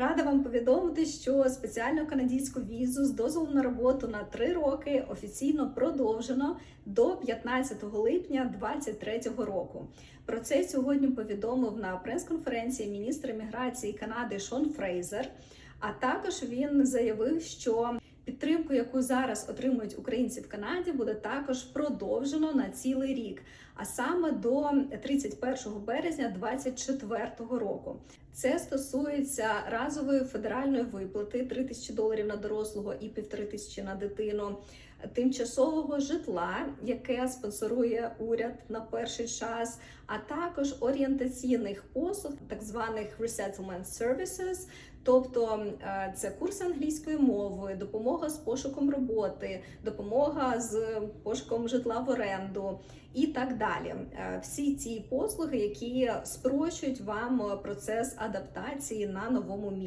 Рада вам повідомити, що спеціальну канадську візу з дозволом на роботу на 3 роки офіційно продовжено до 15 липня 2023 року. Про це сьогодні повідомив на прес-конференції міністр міграції Канади Шон Фрейзер. А також він заявив, що підтримку, яку зараз отримують українці в Канаді, буде також продовжено на цілий рік, а саме до 31 березня 2024 року. Це стосується разової федеральної виплати 3 тисячі доларів на дорослого і півтори тисячі на дитину, тимчасового житла, яке спонсорує уряд на перший час, а також орієнтаційних послуг, так званих resettlement services, Тобто е, це курс англійської мови, допомога з пошуком роботи, допомога з пошуком житла в оренду і так далі. Е, Всі ці послуги, які спрощують вам процес адаптації на новому місці.